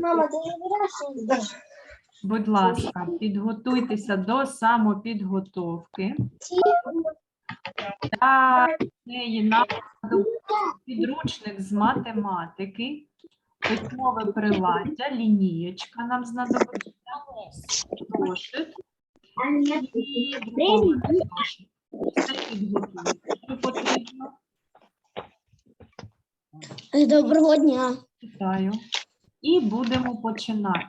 Мама, ти не береш? Будь ласка, підготуйтеся до самопідготовки. Для неї нам підручник з математики, письмове приладдя, лінієчка нам знадобиться, зошит і друкований зошит. Все підготуйте. Що потрібно? Доброго дня. Вітаю. І будемо починати.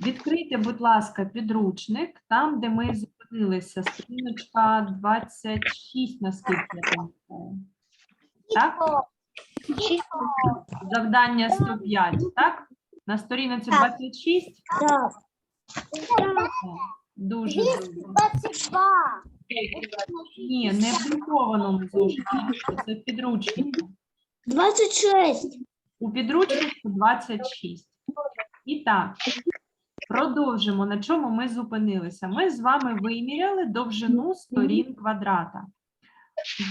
Відкрийте, будь ласка, підручник, там, де ми зупинилися, сторіночка 26, наскільки я пам'ятаю. Так? Завдання 105, так? На сторінці 26? Так. Дуже добре. 22. Ні, не в друкованому зошиті, це в підручнику. 26. У підручнику 26. І так, продовжимо, на чому ми зупинилися. Ми з вами виміряли довжину сторін квадрата.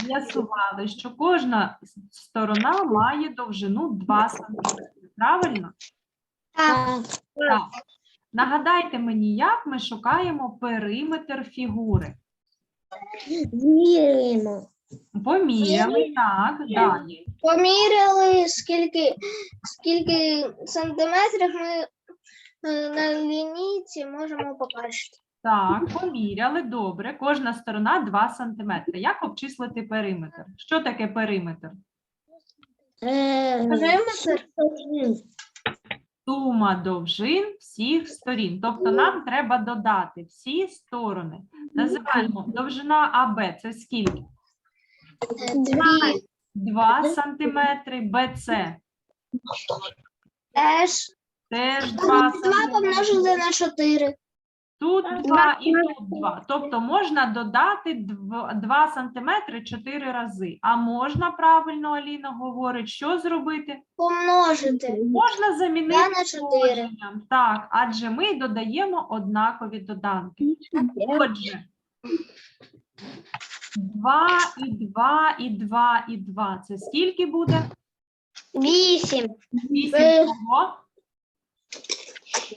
З'ясували, що кожна сторона має довжину 2 см. Правильно? Так. Так. Нагадайте мені, як ми шукаємо периметр фігури. Змірюємо. Поміряли, так, далі. Поміряли, скільки, скільки сантиметрів ми е, на лінійці можемо побачити. Так, поміряли, добре. Кожна сторона 2 см. Як обчислити периметр? Що таке периметр? Е, Периметр Сума довжин всіх сторін. Тобто нам треба додати всі сторони. Називаємо довжина АБ це скільки? Дві 2 см, БЦ теж теж 2 два помножити на чотири. Тут 2 і тут 2. Тобто можна додати 2 см 4 рази. А можна, правильно Аліна говорить, що зробити? Помножити Можна замінити Два на чотири. множенням. Так, адже ми додаємо однакові доданки. Отже, 2 і 2 і 2 і 2. Це скільки буде? Вісім. 8 Е. чого?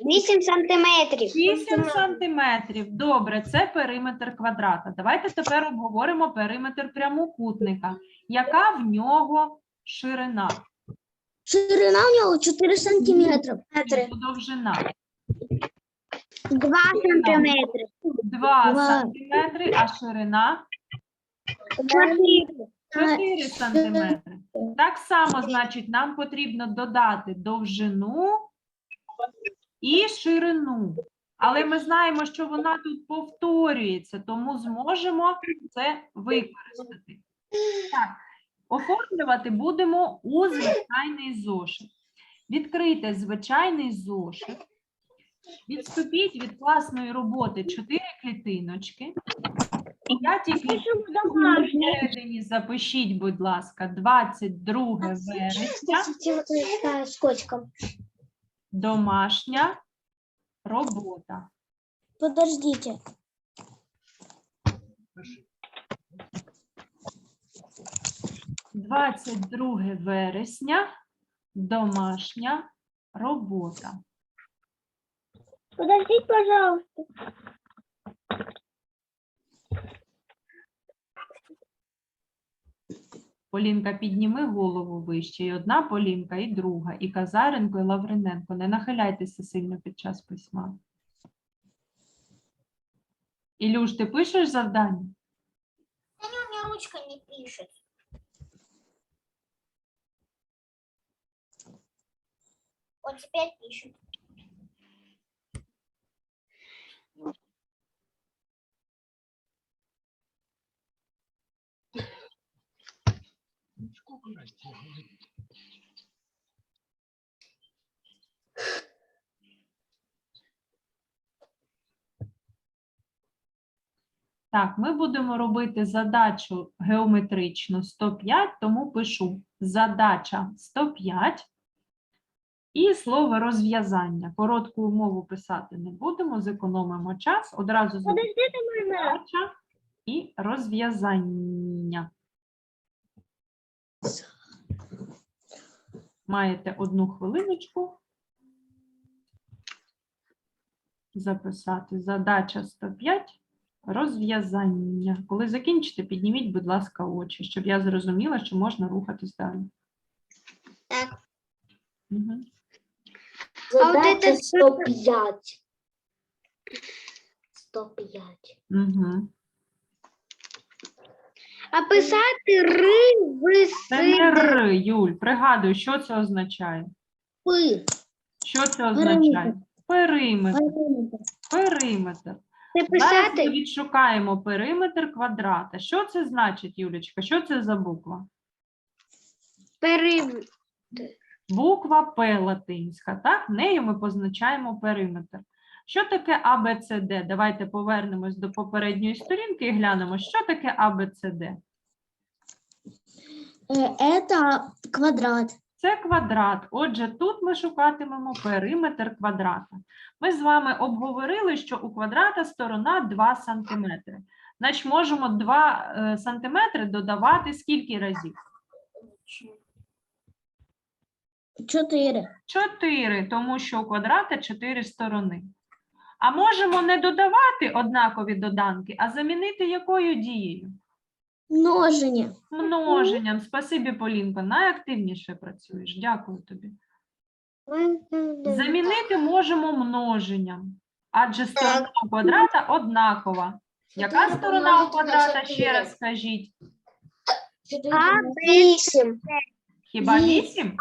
Вісім сантиметрів. 8 сантиметрів. Добре, це периметр квадрата. Давайте тепер обговоримо периметр прямокутника. Яка в нього ширина? Ширина у нього 4 сантиметри. Метри. Довжина? 2 сантиметри. 2 Два. сантиметри, а ширина? 4 сантиметри. Так само, значить, нам потрібно додати довжину і ширину. Але ми знаємо, що вона тут повторюється, тому зможемо це використати. Так, оформлювати будемо у звичайний зошит. Відкрийте звичайний зошит. Відступіть від класної роботи 4 клітиночки. Я тільки всередині запишіть, будь ласка, 22 вересня, Скотчем. домашня робота. Подождите. – 22 вересня, домашня робота. Подождите, пожалуйста. Полінка, підніми голову вище. І одна Полінка, і друга, і Казаренко, і Лавриненко. Не нахиляйтеся сильно під час письма. Ілюш, ти пишеш завдання? У меня ручка не пишет. Вот теперь пишет. Так, ми будемо робити задачу геометричну 105, тому пишу задача 105 і слово розв'язання. Коротку умову писати не будемо, зекономимо час. Одразу зробимо задача і розв'язання. Маєте одну хвилиночку записати. Задача 105. Розв'язання. Коли закінчите, підніміть, будь ласка, очі, щоб я зрозуміла, що можна рухатись далі. Так. Угу. Задача 105. 105. Угу. А писати ри, Це не Р, Юль. Пригадуй, що це означає. Пи. Що це означає? Периметр. Периметр. Це Зараз ми писати відшукаємо периметр квадрата. Що це значить, Юлічка? Що це за буква? перив. Буква П латинська, так? Нею ми позначаємо периметр. Що таке ABCD? Давайте повернемось до попередньої сторінки і глянемо, що таке. Э, Это квадрат. Це квадрат. Отже, тут ми шукатимемо периметр квадрата. Ми з вами обговорили, що у квадрата сторона 2 см. Значить, можемо 2 см додавати скільки разів? 4. 4, тому що у квадрата 4 сторони. А можемо не додавати однакові доданки, а замінити якою дією? Множення. Множенням. Спасибі, Полінко, найактивніше працюєш. Дякую тобі. Замінити можемо множенням, адже сторона у квадрата однакова. Яка сторона у квадрата, ще раз скажіть? А, 8. Хіба Вісім.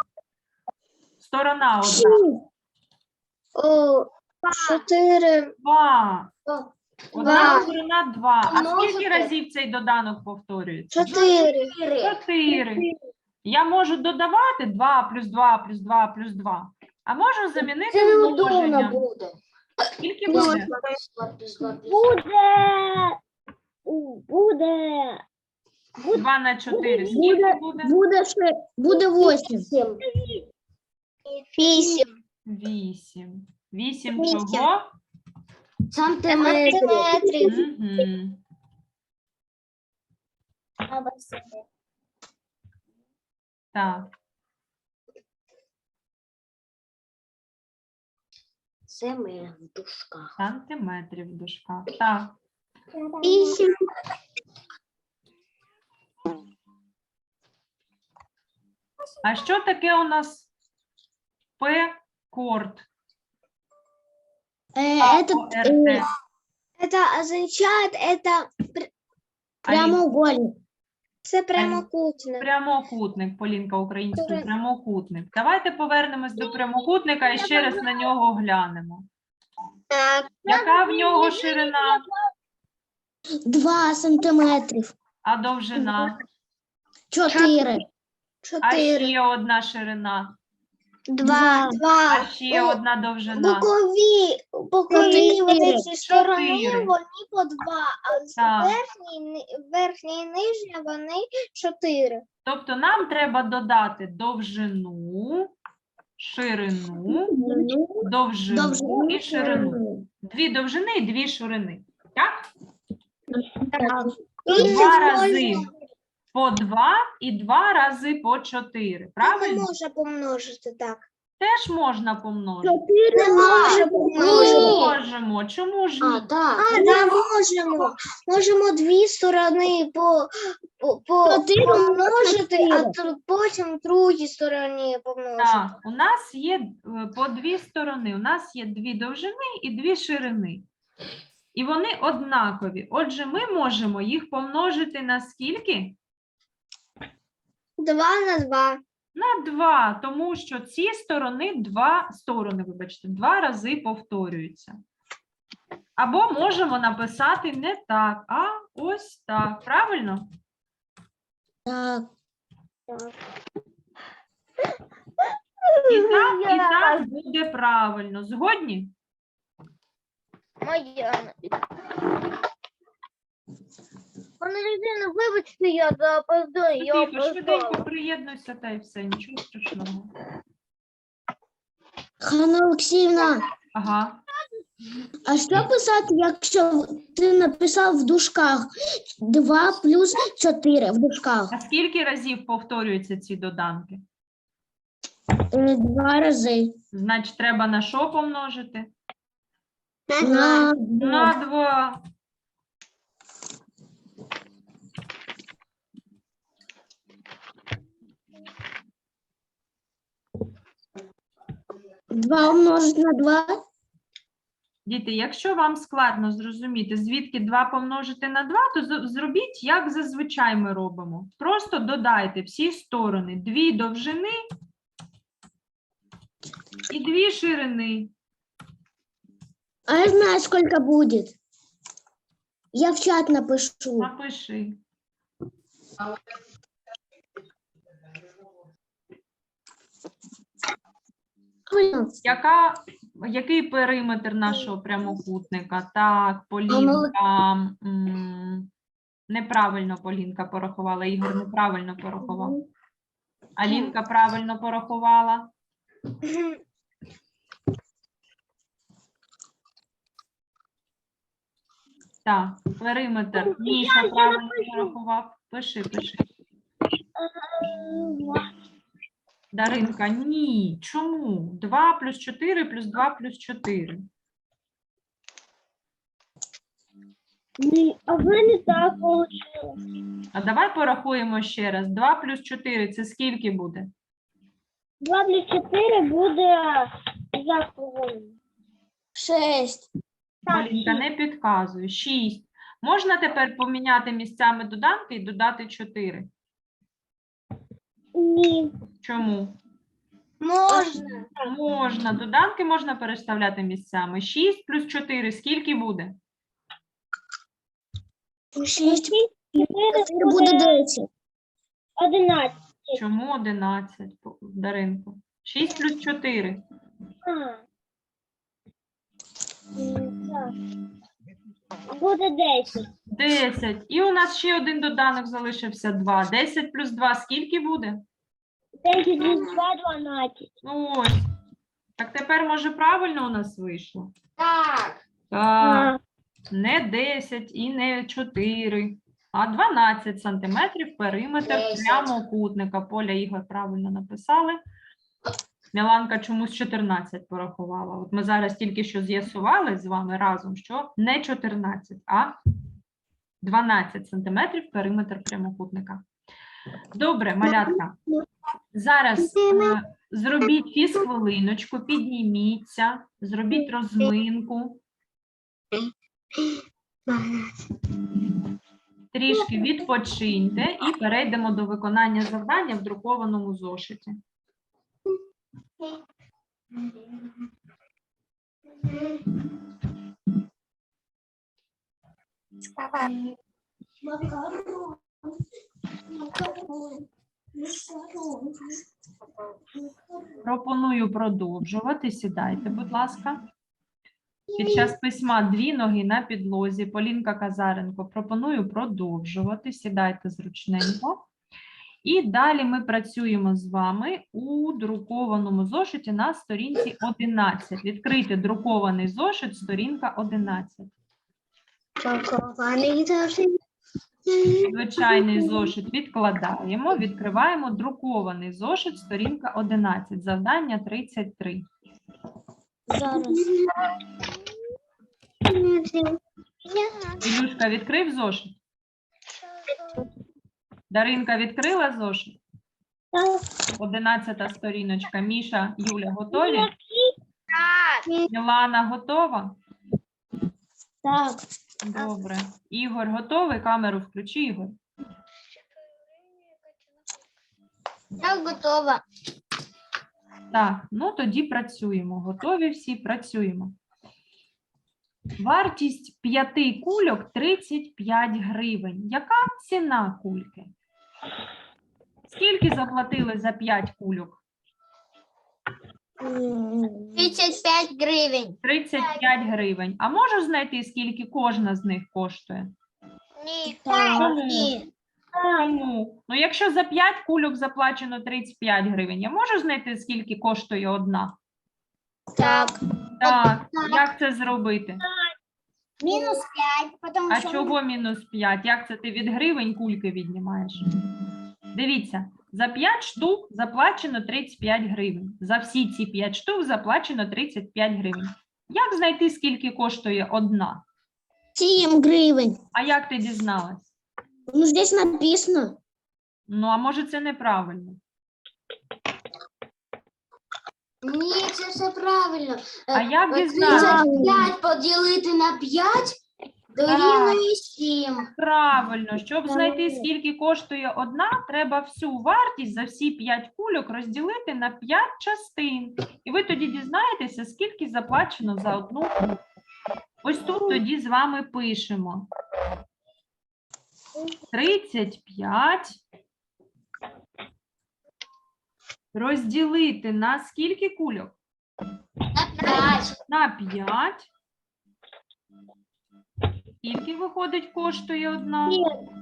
Сторона одна. 4. 2. Одна Два. сторона 2. А скільки разів цей доданок повторюється? 4. 4. Я можу додавати 2 плюс 2 плюс 2 плюс 2. А можу замінити Це неудобно буде. Скільки буде? Буде. Буде. 2 на 4. Скільки буде? Буде, ще, буде 8. 8. 8. 8 Вісім. чого? Сантиметрів. Так. Це ми в дужках. Сантиметрів в дужках. Так. 8. А що таке у нас П-корд? Это, ОРТ? э, это означает, это прямоугольник. Це прямокутник. Прямокутник, Полінка українською, Добре. прямокутник. Давайте повернемось до прямокутника і ще раз на нього глянемо. Так. Яка в нього ширина, 2 сантиметрів. а довжина? 4. А ще одна ширина, Два. а ще одна довжина. Бокові, бокові вони ці сторони, Чотири. вони по два, а з Так. верхній, ни- верхня і нижня вони чотири. Тобто нам треба додати довжину, ширину, довжину і ширину. Дві довжини і дві ширини. Так? Два рази по два і два рази по чотири. Не Правильно? може помножити так. Теж можна помножити. 4 Не може помножити. Можемо. Чому ж ні? так. А, да, можемо. Можемо дві сторони по, по, по Чотири помножити, а чотири. тр- потім другій стороні помножити. Так, у нас є е, по дві сторони. У нас є дві довжини і дві ширини. І вони однакові. Отже, ми можемо їх помножити на скільки? Два на два. На 2, тому що ці сторони два сторони, вибачте, два рази повторюються. Або можемо написати не так, а ось так. Правильно? Так. І так, і так буде правильно. Згодні? Моя. Вибачте, я опоздаю, я Тихо, швиденько приєднуйся та й все, нічого страшного. Ханна Олексіївна, Ага. а що писати, якщо ти написав в дужках 2 плюс 4 в дужках? А скільки разів повторюються ці доданки? Е, Два рази. Значить, треба на що помножити? На На 2. два умножить на два. Діти, якщо вам складно зрозуміти, звідки 2 помножити на 2, то зробіть, як зазвичай ми робимо. Просто додайте всі сторони дві довжини і дві ширини. А я знаю, сколько будет. Я в чат напишу. Напиши. Яка, який периметр нашого прямокутника? Так, Полінка. м, Неправильно Полінка порахувала. Ігор неправильно порахував. Алінка правильно порахувала. Так, периметр. Міша правильно порахував. Пиши, пиши. Даринка, ні. Чому? 2 плюс 4 плюс 2 плюс 4. А в мене так вийшло. А давай порахуємо ще раз. 2 плюс 4 це скільки буде? 2 плюс 4 буде за хвилину. Шесть. Полінка, не підказує. 6. Можна тепер поміняти місцями доданки і додати 4? Ні. Чому? Можна. Можна. Доданки можна переставляти місцями. 6 плюс 4 скільки буде? Шесть. 4 Чотири буде десять. 11. Чому 11, По- Даринко? 6 плюс 4. А. М, так. Буде 10. 10. І у нас ще один доданок залишився 2. 10 плюс 2 скільки буде? 10 плюс 2 12. Ну ось. Так тепер, може, правильно у нас вийшло? Так. Так. Не 10 і не 4, а 12 сантиметрів периметр прямокутника. Поля Ігор правильно написали. Міланка чомусь 14 порахувала. От ми зараз тільки що з'ясували з вами разом, що не 14, а 12 сантиметрів периметр прямокутника. Добре, малятка. Зараз е, зробіть фізхвилиночку, підніміться, зробіть розминку. Трішки відпочиньте і перейдемо до виконання завдання в друкованому зошиті. Макарон. Пропоную продовжувати. Сідайте, будь ласка. Під час письма дві ноги на підлозі. Полінка Казаренко. Пропоную продовжувати. Сідайте зручненько. І далі ми працюємо з вами у друкованому зошиті на сторінці 11. Відкрийте друкований зошит, сторінка 11. Пакований завжди. Звичайний зошит відкладаємо, відкриваємо друкований зошит, сторінка 11, завдання 33. Зараз. Ілюшка відкрив зошит? Даринка відкрила зошит? 11 сторіночка. Міша, Юля готові? Мілана готова? Так. Добре. Ігор готовий? Камеру включи, Ігор. Я готова. Так, ну тоді працюємо. Готові всі, працюємо. Вартість п'яти кульок 35 гривень. Яка ціна кульки? Скільки заплатили за 5 кульок? М, 35 гривень. 35 гривень. А можу знайти, скільки кожна з них коштує? Ні. Ні. Чому? Ну, якщо за 5 кульок заплачено 35 гривень, я можу знайти, скільки коштує одна? Так. Так, як це зробити? Мінус 5, тому А чого мінус 5? Як це ти від гривень кульки віднімаєш? Дивіться, за 5 штук заплачено 35 гривень. За всі ці 5 штук заплачено 35 гривень. Як знайти, скільки коштує одна? 7 гривень. А як ти дізналась? Ну, здесь написано. Ну, а може це неправильно? Ні, це все правильно. А Е, як дізнатися? 35 поділити на 5 дорівнює 7. Правильно, щоб знайти, скільки коштує одна, треба всю вартість за всі 5 кульок розділити на 5 частин. І ви тоді дізнаєтеся, скільки заплачено за одну кульку. Ось тут тоді з вами пишемо. 35 розділити на скільки кульок? На 5. На 5. Скільки виходить, коштує одна?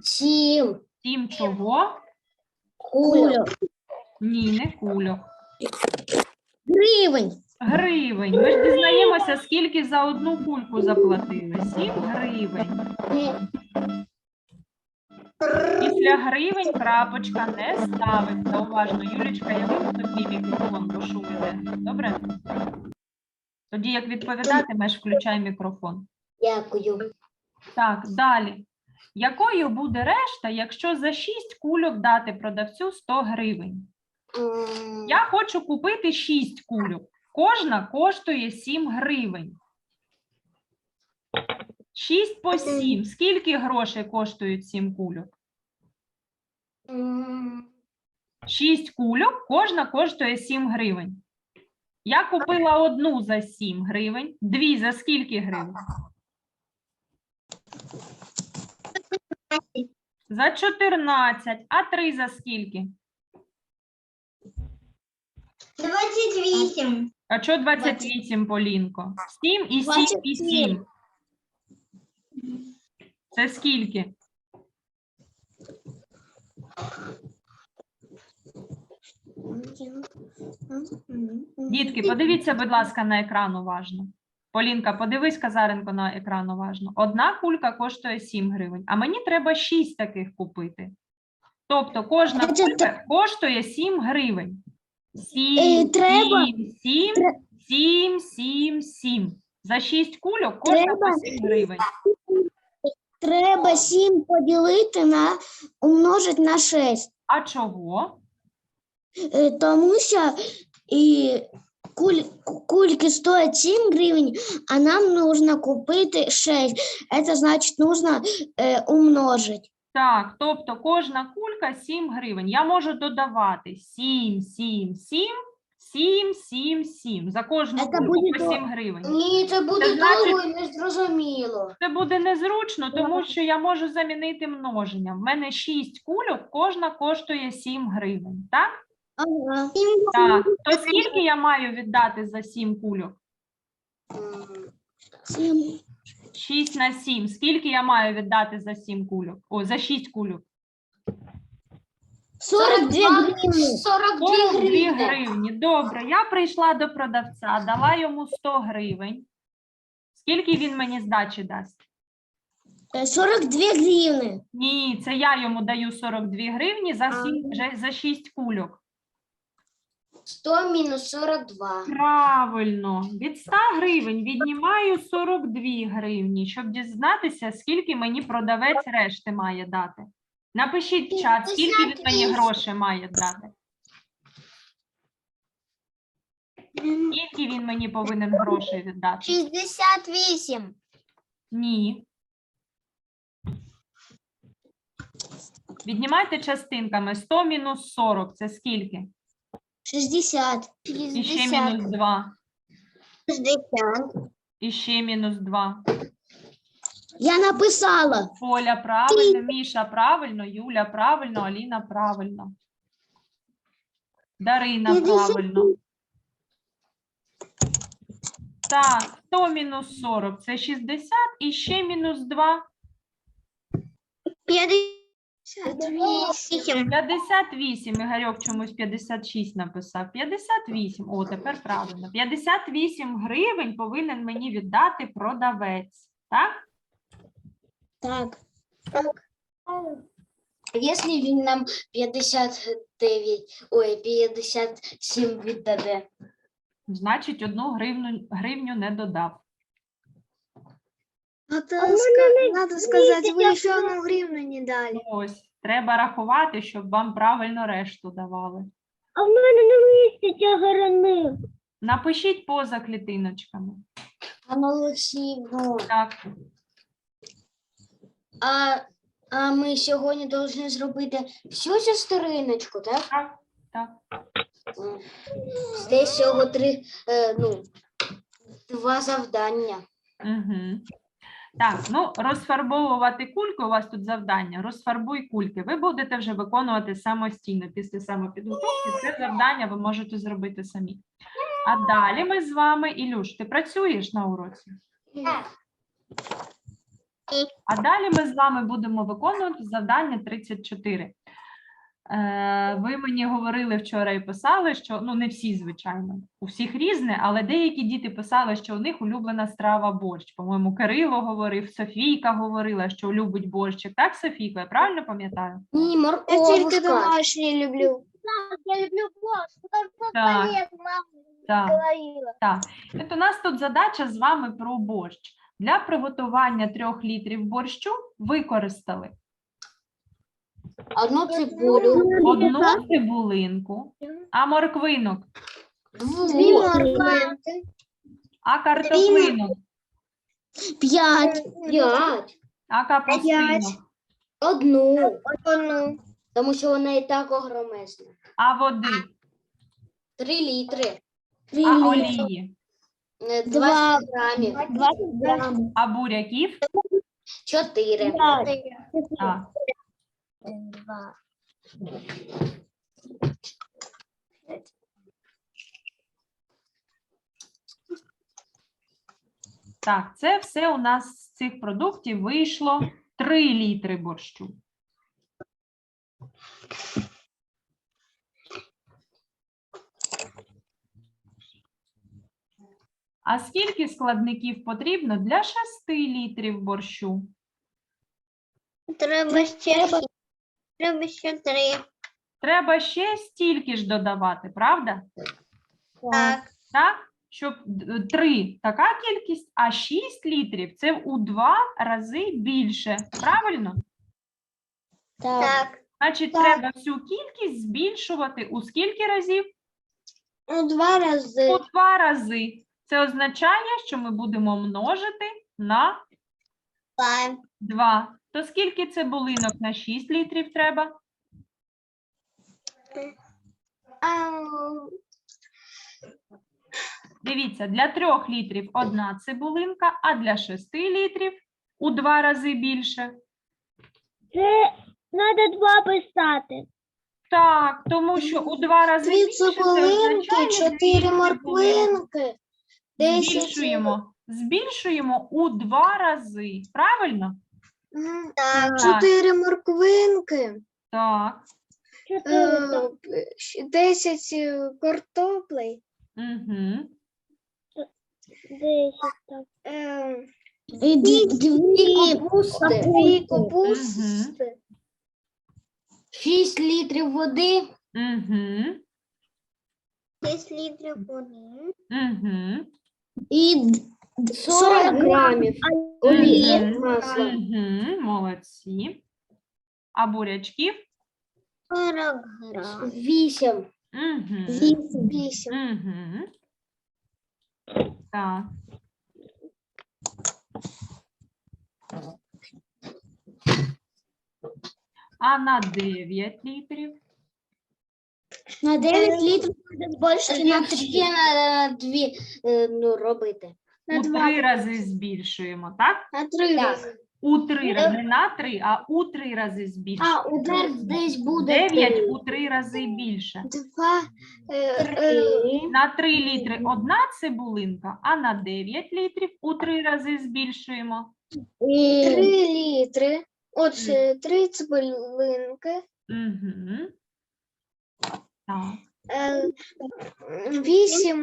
7. Сім чого? Кульок. Ні, не кульок. Гривень. Гривень. Ми ж дізнаємося, скільки за одну кульку заплатили. Сім гривень. Після гривень крапочка не ставиться. Уважно, Юлічка, я вимкну твій мікрофон, бо шум іде. Добре? Тоді, як відповідатимеш, включай мікрофон. Дякую. Так, далі. Якою буде решта, якщо за 6 кульок дати продавцю 100 гривень? М, Я хочу купити 6 кульок. Кожна коштує 7 гривень. 6 по 7. Скільки грошей коштують 7 кульок? М, 6 кульок, кожна коштує 7 гривень. Я купила одну за 7 гривень, дві за скільки гривень? За 14, а три за скільки? 28. А що 28, Полінко? 7 і 7 і 7. Це скільки? Дітки, подивіться, будь ласка, на екран уважно. Полінка, подивись, Казаренко, на екран уважно. Одна кулька коштує 7 гривень, а мені треба 6 таких купити. Тобто кожна кулька коштує 7 гривень. 7, Е, 7, 7, 7, 7, 7. За 6 кульок кожна Треба- по 7 гривень. Треба 7 поділити на умножити на 6. А чого? Е, Тому що і куль, кульки стоять 7 гривень, а нам нужно купити 6. Это значит нужно е, умножить. Так, тобто кожна кулька 7 гривень. Я можу додавати 7, 7, 7, 7, 7, 7. За кожну Це кульку буде по до- 7 гривень. Ні, це буде Це значить- довго і незрозуміло. Це буде незручно, тому що я можу замінити множенням. В мене 6 кульок, кожна коштує 7 гривень. Так? Ага. Так. То скільки я маю віддати за 7 кульок? М, 7. 6 на 7. Скільки я маю віддати за 7 кульок? О, за 6 кульок. 42 гривні. 42 42 гривні. гривні. Добре, я прийшла до продавця, дала йому 100 гривень. Скільки він мені здачі дасть? Е, 42 гривни. Ні, це я йому даю 42 гривні за, сім, же- за 6 кульок. 100 мінус 42. Правильно. Від 100 гривень віднімаю 42 гривні, щоб дізнатися, скільки мені продавець решти має дати. Напишіть в чат, скільки він мені грошей має дати. Скільки він мені повинен грошей віддати? 68. Ні. Віднімайте частинками. 100 мінус 40 – це скільки? 60. І ще мінус 2. 60. І ще мінус 2. Я написала. Поля правильно, Міша правильно, Юля правильно, Аліна правильно. Дарина правильно. Так, 100 мінус 40 – це 60 і ще мінус 2 58. 58. Ігорьок чомусь 56 написав. 58. О, тепер правильно. 58 гривень повинен мені віддати продавець. Так? Так. А Якщо він нам 59, ой, 57 віддаде? Значить, одну гривню, гривню не додав. Надо, ска- не надо сказать, вы еще одну гривну не дали. Ось, треба рахувати, щоб вам правильно решту давали. А в мене не міститься грини. Напишіть поза клітиночками. Анна Олексіївна, Так, а, а ми сьогодні повинні зробити всю цю сторіночку, так? так, так. Здесь всього три, е, ну, два завдання. Угу. Так, ну розфарбовувати кульки. У вас тут завдання. Розфарбуй кульки. Ви будете вже виконувати самостійно після самопідготовки. Це завдання ви можете зробити самі. А далі ми з вами, Ілюш, ти працюєш на уроці? А далі ми з вами будемо виконувати завдання 34. Е, ви мені говорили вчора і писали, що ну не всі, звичайно, у всіх різне, але деякі діти писали, що у них улюблена страва борщ. По-моєму, Кирило говорив, Софійка говорила, що любить борщик. Так, Софійка, я правильно пам'ятаю? Ні, Я только морковушка. домашние люблю. Я люблю борщ, Так. Так. говорила. Так, от у нас тут задача з вами про борщ. Для приготування трьох літрів борщу використали Одну цибулю, одну цибулинку, а морквинок, Две дву, морковинки. а картоплинок, п'ять, п'ять, а капустинок, одну, Одну. тому що вона і так огромезна. а води, Три літри, а олії, Е, 20 грамів, 20 грамів. а буряків. чотири. Так. Два. Так, це все у нас з цих продуктів вийшло 3 літри борщу. А скільки складників потрібно для 6 літрів борщу? Треба ще, треба ще три. Треба ще стільки ж додавати, правда? Так. Так? Щоб д- три така кількість, а 6 літрів це у два рази більше. Правильно? Так. Значить, Так. треба всю кількість збільшувати у скільки разів? Ну, два рази. У два рази. Це означає, що ми будемо множити на Два. 2. То скільки цибулинок на 6 літрів треба? Дивіться, для 3 літрів одна цибулинка, а для 6 літрів у два рази більше. Це треба два писати. Так, тому що у два рази Дві більше це цибулинки, означає чотири морквинки. Десять. Збільшуємо. Збільшуємо у два рази. Правильно? Так. Чотири морквинки. Так. Е, щ- Десять е, картоплей. Угу. Десять. е, І дві, дві капусти. Дві капусти. літрів води. Угу. Шість літрів води. Угу. І д- 40 грамів олії Мгм. масла. Угу. Молодці. А бурячків? Сорок грам. Вісім. Угу. Вісім. Вісім. Угу. Так. А на 9 літрів? На 9 літрів буде більше на 3. На дві е, ну, робити. На У два. три рази збільшуємо, так? На три Так. рази. У три рази, не на три, а у три рази А збільшуємо. удар десь буде Дев'ять три. у три рази більше. Два. е, е, Три. На 3 літри одна цибулинка, а на 9 літрів у три рази збільшуємо. І Три літри. Отже, три цибулинки. Угу. Так. е, Вісім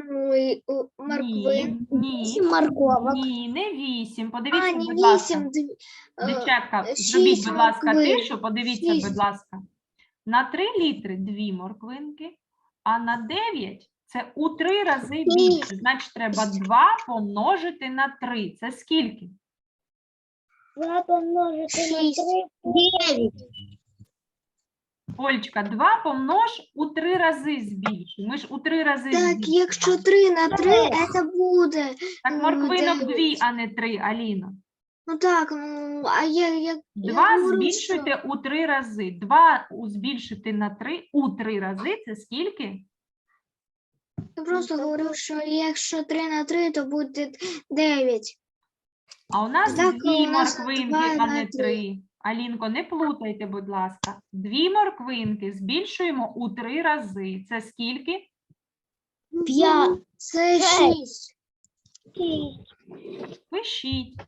морквин. Ні, вісім морковок. ні, не 8. А, Подивіться, не будь ласка. вісім. дві- е, Дівчатка, шість зробіть, будь ласка, морквин. тишу, подивіться, Шість. будь ласка. На 3 літри 2 морквинки, а на 9 Це у три рази більше. Значить, треба 2 помножити на 3. Це скільки? Два помножити на Шість. три. Дев'ять. Олечка, 2 помнож у три рази збільшуй. Ми ж у три рази Так, збільшуємо. якщо 3 на 3, це буде. Так, морквинок дев'ять. 2, а не 3, Аліна. Ну так, ну, а я, я, я 2 говорю, збільшуйте у три рази. 2 збільшити на 3 у три рази це скільки? Я просто говорю, що якщо 3 на 3, то буде 9. А у нас Так, дві у нас морквинки, два а на не три. три. Алінко, не плутайте, будь ласка. Дві морквинки збільшуємо у три рази. Це скільки? П'ять. Це Шість. Пишіть.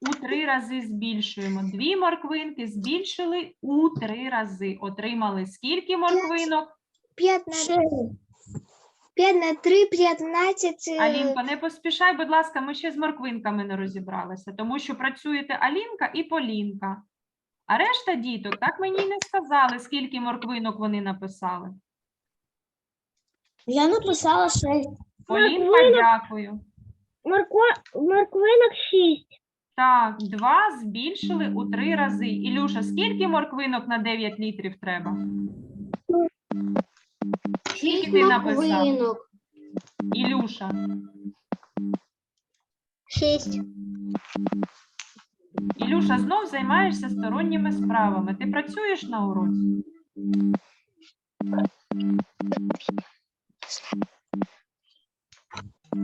У три рази збільшуємо. Дві морквинки збільшили у три рази. Отримали скільки морквинок? 5 на, Шесть. 5 на 3, 15. е, Алінко, не поспішай, будь ласка, ми ще з морквинками не розібралися, тому що працюєте Алінка і Полінка. А решта діток так мені й не сказали, скільки морквинок вони написали. Я написала шесть. Полінка, Морквинок- дякую. Морква... Морквинок шість. Так, два збільшили у три рази. Ілюша, скільки морквинок на 9 літрів треба? Скільки ти написав? Ілюша, 6. Ілюша, знов займаєшся сторонніми справами. Ти працюєш на уроці?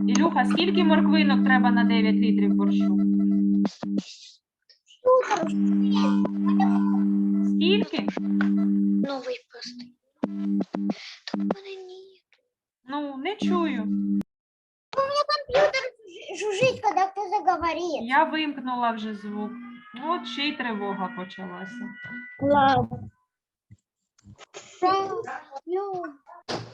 Ілюха, скільки морквинок треба на 9 літрів борщу? Скільки? Новий Тут мене ні. Ну, не чую. Жужжить, коли хто заговорить. Я вимкнула вже звук. От ще й тривога почалася. Ладно.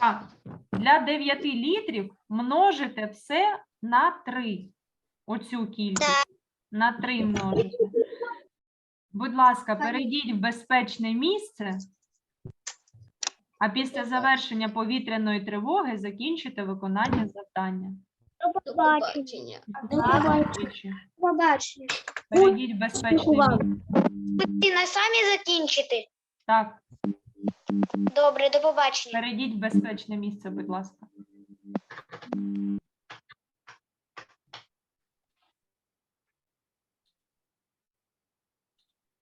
Так, для 9 літрів множите все на 3. Оцю кількість. На 3 множите. Будь ласка, перейдіть в безпечне місце, а після завершення повітряної тривоги закінчите виконання завдання. До побачення. Побачення. Побачення. Перейдіть в безпечне увагу. місце. Ти на самі закінчити? Так, Добре, до побачення. перейдіть в безпечне місце, будь ласка.